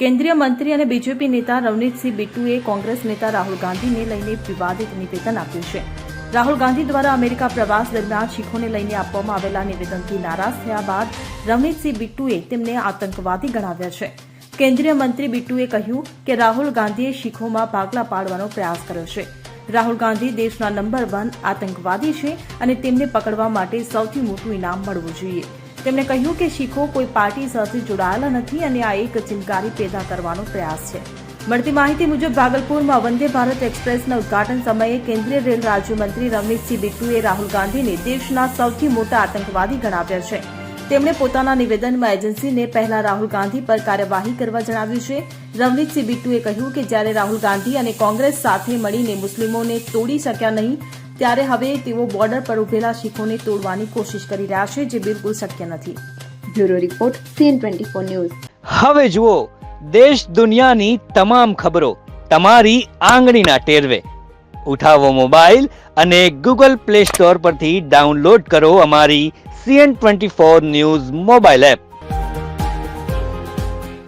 કેન્દ્રીય મંત્રી અને બીજેપી નેતા રવનીતસિંહ બિટ્ટુએ કોંગ્રેસ નેતા રાહુલ ગાંધીને લઈને વિવાદિત નિવેદન આપ્યું છે. રાહુલ ગાંધી દ્વારા અમેરિકા પ્રવાસ દરમિયાન શીખોને લઈને આપવામાં આવેલા નિવેદનથી નારાજ થયા બાદ રવનીતસિંહ બિટ્ટુએ તેમને આતંકવાદી ગણાવ્યા છે. કેન્દ્રીય મંત્રી બિટ્ટુએ કહ્યું કે રાહુલ ગાંધીએ શીખોમાં ભાગલા પાડવાનો પ્રયાસ કર્યો છે. રાહુલ ગાંધી દેશના નંબર વન આતંકવાદી છે અને તેમને પકડવા માટે સૌથી મોટું ઇનામ મળવું જોઈએ. તેમણે કહ્યું કે શીખો કોઈ પાર્ટી સાથે જોડાયેલા નથી અને આ એક ચિનગારી પેદા કરવાનો પ્રયાસ છે. મળતી માહિતી મુજબ, ભાગલપુરમાં વંદે ભારત એક્સપ્રેસના ઉદઘાટન સમયે કેન્દ્રીય રેલ રાજ્યમંત્રી રમેશસિંહ બિટ્ટુએ રાહુલ ગાંધીને દેશના સૌથી મોટા આતંકવાદી ગણાવ્યા છે. તેમણે પોતાના નિવેદનમાં એજન્સીને પહેલા રાહુલ ગાંધી પર કાર્યવાહી કરવા જણાવ્યું છે. રવનીતસિંહ બિટ્ટુએ કહ્યું કે જ્યારે રાહુલ ગાંધી અને કોંગ્રેસ સાથે મળીને મુસ્લિમોને તોડી શક્યા નહીં ત્યારે હવે તેઓ બોર્ડર પર ઉભેલા શીખોને તોડવાની કોશિશ કરી રહ્યા છે જે બિલકુલ શક્ય નથી. Bureau report CN twenty four news. હવે જુઓ દેશ દુનિયાની તમામ ખબરો તમારી આંગળીના ટેરવે. ઉઠાવો મોબાઈલ અને ગૂગલ પ્લે સ્ટોર પરથી ડાઉનલોડ કરો અમારી CN twenty four news mobile app.